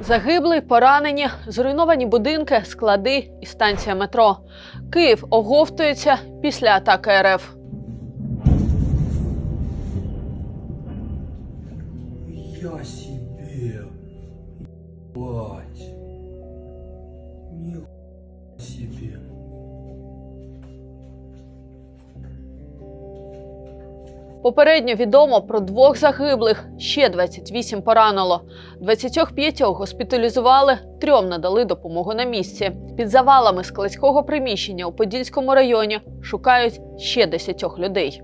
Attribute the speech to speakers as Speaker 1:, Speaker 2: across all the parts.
Speaker 1: Загиблий, поранені, зруйновані будинки, склади і станція метро. Київ оговтується після атаки РФ.
Speaker 2: Я себе. Ебать. Себе.
Speaker 1: Попередньо відомо про двох загиблих, ще 28 поранило. 25 госпіталізували, трьом надали допомогу на місці. Під завалами складського приміщення у Подільському районі шукають ще 10 людей.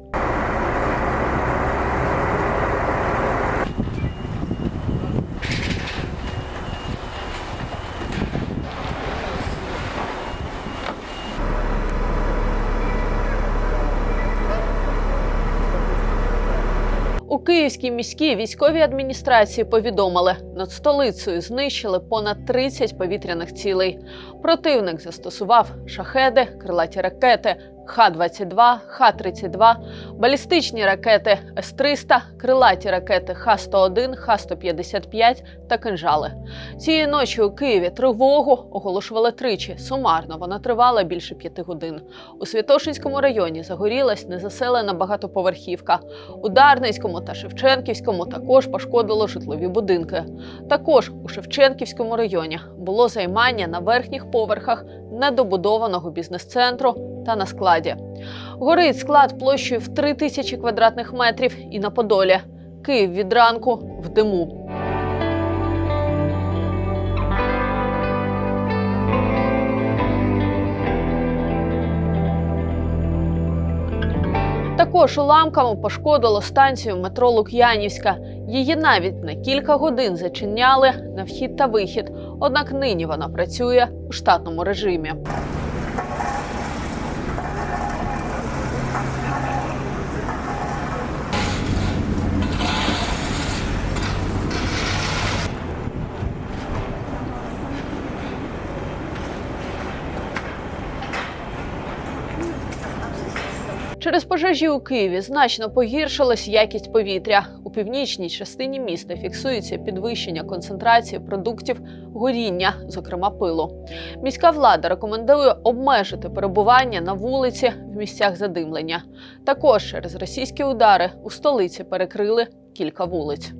Speaker 1: Київській міській військовій адміністрації повідомили, над столицею знищили понад 30 повітряних цілей. Противник застосував шахеди, крилаті ракети Х-22, Х-32, балістичні ракети С-300, крилаті ракети Х-101, Х-155 та кинжали. Цієї ночі у Києві тривогу оголошували тричі. Сумарно вона тривала більше п'яти годин. У Святошинському районі загорілась незаселена багатоповерхівка. У Дарницькому та Шевченківському також пошкодило житлові будинки. Також у Шевченківському районі було займання на верхніх поверхах недобудованого бізнес-центру та на складі. Горить склад площею в 3 тисячі квадратних метрів і на Подолі. Київ від ранку в диму. Також уламками пошкодило станцію метро Лук'янівська. Її навіть на кілька годин зачиняли на вхід та вихід. Однак нині вона працює у штатному режимі. Через пожежі у Києві значно погіршилась якість повітря. У північній частині міста фіксується підвищення концентрації продуктів горіння, зокрема пилу. Міська влада рекомендує обмежити перебування на вулиці в місцях задимлення. Також через російські удари у столиці перекрили кілька вулиць.